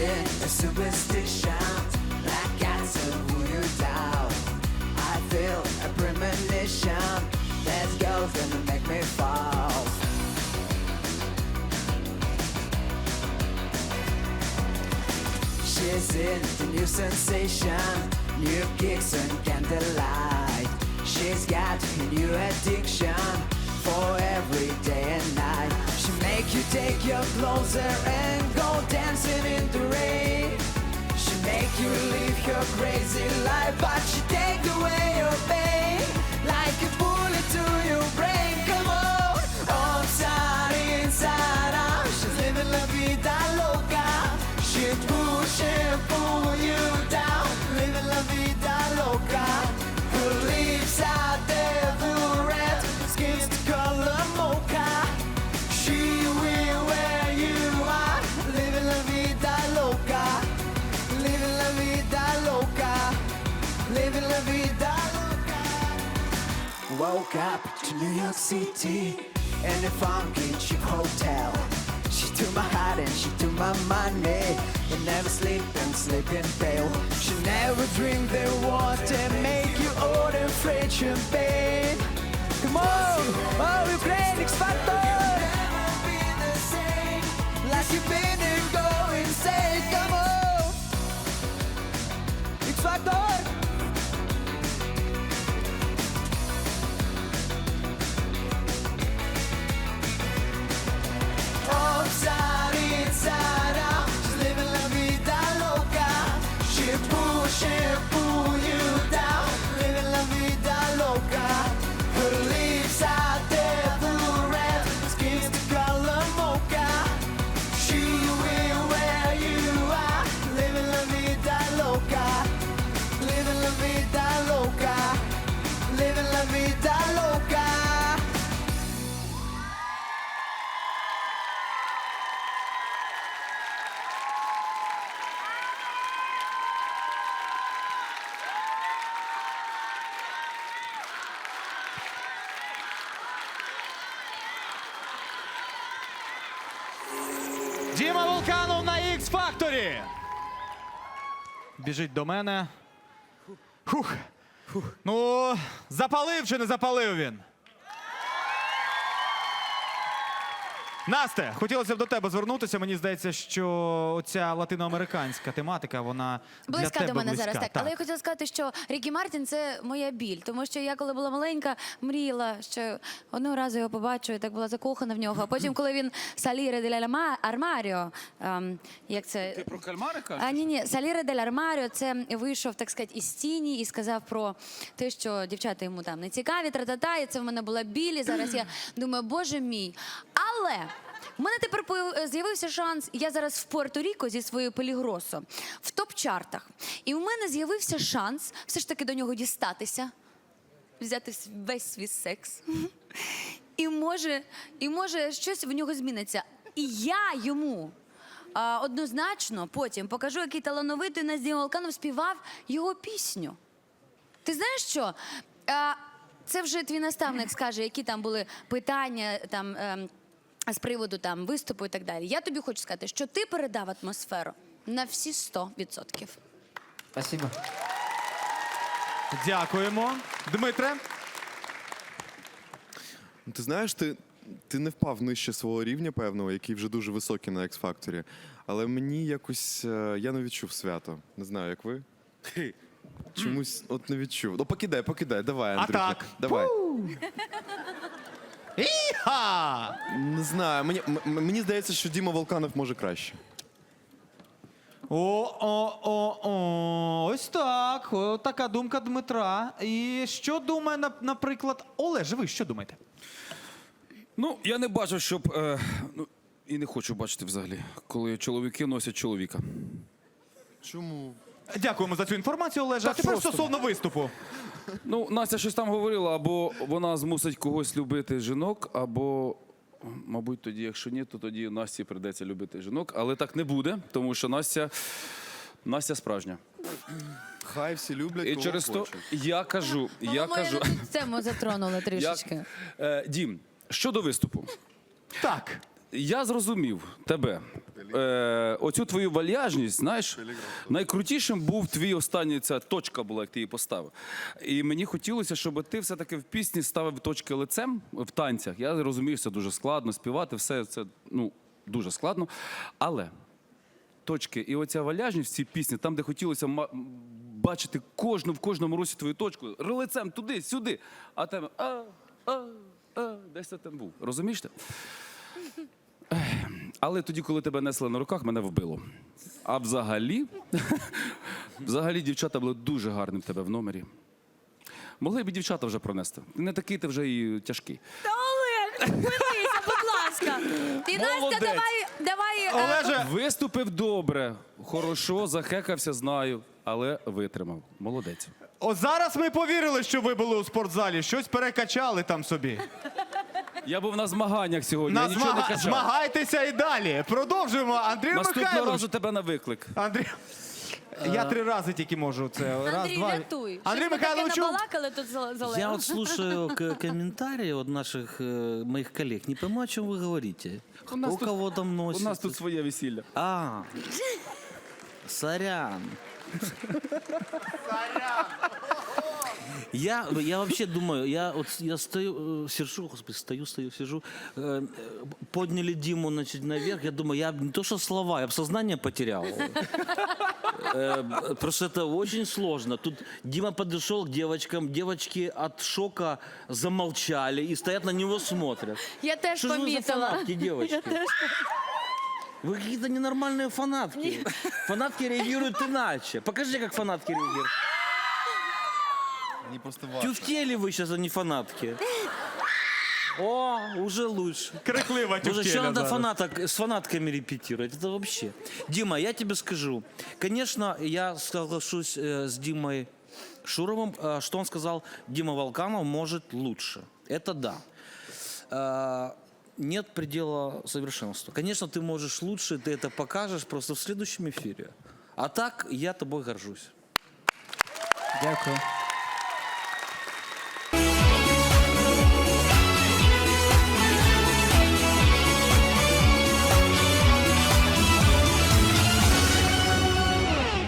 chasing a superstition got to pull you down. I feel a premonition that goes gonna make me fall. She's in the new sensation, new kicks and candlelight. She's got a new addiction for every day and night. She make you take your clothes and go dancing in the rain. She make you live your crazy life, but she take away Woke up to New York City in a funky cheap hotel. She took my heart and she took my money. But never sleep and sleep in pale. She never drink the water, make you order French champagne. Come on, oh, we play X Factor. Like you've been and go insane. Come on, X Factor. share. Біжить до мене. Хух. Ну, запалив чи не запалив він? Насте, хотілося б до тебе звернутися. Мені здається, що ця латиноамериканська тематика, вона для Близька тебе до мене близька. зараз, так. Але я хотіла сказати, що Рікі Мартін це моя біль, тому що я, коли була маленька, мріяла, що одного разу його побачу, і так була закохана в нього. А потім, коли він Саліре дель Арма- Армаріо, ем, як це Ти про кальмари кажеш? а ні, ні, Саліре дель Армаріо це вийшов, так сказати, із тіні і сказав про те, що дівчата йому там не цікаві, тра-та-та, і це в мене була біль. І зараз я думаю, боже мій. Але в мене тепер пою- з'явився шанс. Я зараз в Пуерто-Ріко зі своєю Пелігросо в топ-чартах. І у мене з'явився шанс все ж таки до нього дістатися, взяти весь свій секс. І може, і може щось в нього зміниться. І я йому а, однозначно потім покажу, який талановитий нас Діма співав його пісню. Ти знаєш що? А, це вже твій наставник скаже, які там були питання там, ем, з приводу там, виступу і так далі. Я тобі хочу сказати, що ти передав атмосферу на всі 100%. Спасибо. Дякуємо. Дмитре. Ну, Ти знаєш, ти, ти не впав нижче свого рівня певного, який вже дуже високий на X-Factor. Але мені якось е, я не відчув свято. Не знаю, як ви. Чомусь от не відчув. Ну покидай, покидай, давай, А Андрюха. так? Давай. Іха! Не знаю. Мені, м- мені здається, що Діма Волканов може краще. О, о, о, о, ось так. О, така думка Дмитра. І що думає, нап- наприклад, Олеже, ви що думаєте? Ну, я не бачив, щоб. Е, ну, і не хочу бачити взагалі, коли чоловіки носять чоловіка. Чому? Дякуємо за цю інформацію, Олеже. А тепер просто. стосовно виступу. Ну, Настя щось там говорила, або вона змусить когось любити жінок, або, мабуть, тоді, якщо ні, то тоді Насті прийдеться любити жінок. Але так не буде, тому що Настя, Настя справжня. Хай всі люблять, І кого через то хочуть. я кажу, я кажу. Тему затронули Я, трішечки. е, Дім, щодо виступу. Так. Я зрозумів тебе. Е, оцю твою вальяжність, знаєш, найкрутішим був твій останній ця точка була, як ти її поставив. І мені хотілося, щоб ти все-таки в пісні ставив точки лицем в танцях. Я розумію, це дуже складно співати, все це ну, дуже складно. Але точки і оця вальяжність в цій пісні, там, де хотілося бачити кожну в кожному русі твою точку, лицем туди, сюди, а там а, а, а, десь там був. Розумієш? ти? Але тоді, коли тебе несли на руках, мене вбило. А взагалі, взагалі дівчата були дуже гарні в тебе в номері. Могли б і дівчата вже пронести. Не такий ти вже і тяжкий. Та Олег, зупинися, будь ласка. І Настя, Молодець. давай, давай. е, Олеже, Виступив добре, хорошо, захекався, знаю, але витримав. Молодець. о, зараз ми повірили, що ви були у спортзалі. Щось перекачали там собі. Я був на змаганнях сьогодні. На я нічого не качав. Змагайтеся і далі. Продовжуємо. Андрій Наступного Михайлович. разу тебе на виклик. Андрій. Я три рази тільки можу це. Раз, Андрій, два. рятуй. Андрій Щось ми таке Михайловичу. набалакали тут з з Я вот слушаю к- комментарии от наших э, моих коллег. Не понимаю, о чем вы говорите. Кто нас тут- кого там У носит? нас тут своє весілля. А, сорян. Я, я вообще думаю, я вот я стою, э, сижу, господи, стою, стою, сижу, э, подняли Диму, значит, наверх, я думаю, я не то что слова, я бы сознание потерял. Э, Просто это очень сложно. Тут Дима подошел к девочкам, девочки от шока замолчали и стоят на него смотрят. Я теж Что же вы за помітила. фанатки, девочки? Вы какие-то ненормальные фанатки. Фанатки реагируют иначе. Покажи, как фанатки реагируют. Мені просто важко. Тюфтели вы сейчас, а не фанатки. О, уже лучше. Уже еще тюфтеля надо фанаток, с фанатками репетировать. Это вообще. Дима, я тебе скажу. Конечно, я соглашусь э, с Димой Шуровым, э, что он сказал, Дима Волканов может лучше. Это да. Э, нет предела совершенства. Конечно, ты можешь лучше, ты это покажешь просто в следующем эфире. А так я тобой горжусь. Дякую.